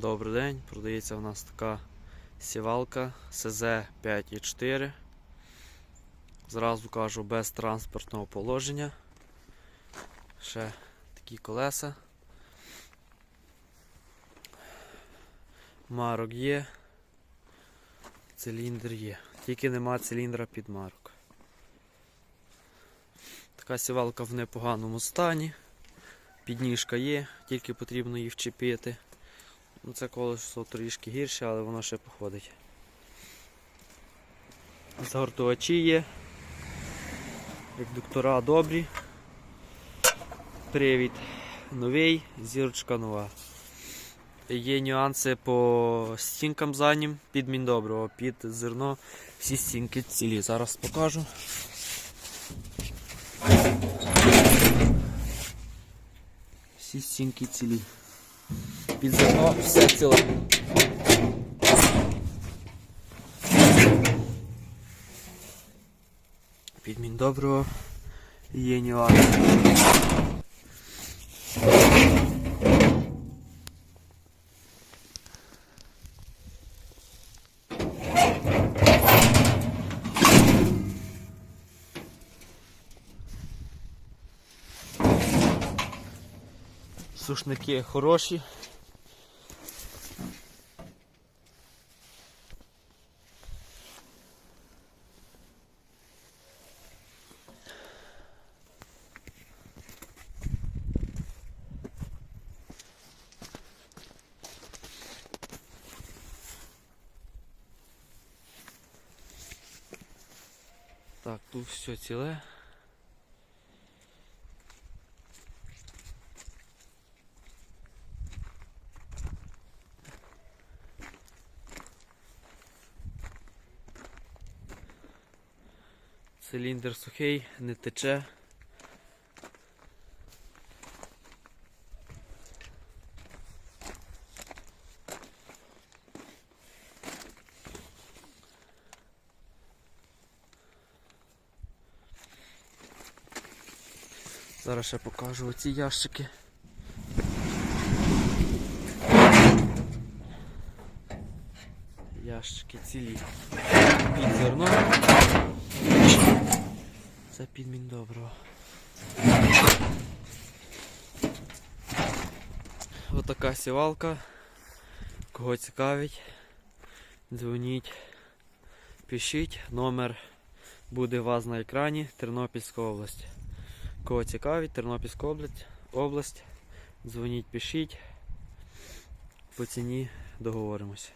Добрий день, продається у нас така сівалка СЗ 5.4. Зразу кажу без транспортного положення. Ще такі колеса. Марок є. Циліндр є. Тільки нема циліндра під марок. Така сівалка в непоганому стані. Підніжка є, тільки потрібно її вчепити. Ну, це колесо трішки гірше, але воно ще походить. Загортувачі є. Редуктора добрі. Привід новий, зірочка нова. Є нюанси по стінкам заднім під міндоброго, під зерно. Всі стінки цілі. Зараз покажу. Всі стінки цілі. Під зерно все ціле. Підмін доброго є нюанси. Сушники хороші. Так, тут все ціле. Циліндр сухий, не тече. Зараз ще покажу оці ящики. Ящики цілі. Під зерно. Це підмін доброго. Отака сівалка. Кого цікавить, дзвоніть, пишіть, номер буде у вас на екрані Тернопільська область. Кого цікавить, Тернопільська область, область. Дзвоніть, пишіть. По ціні договоримося.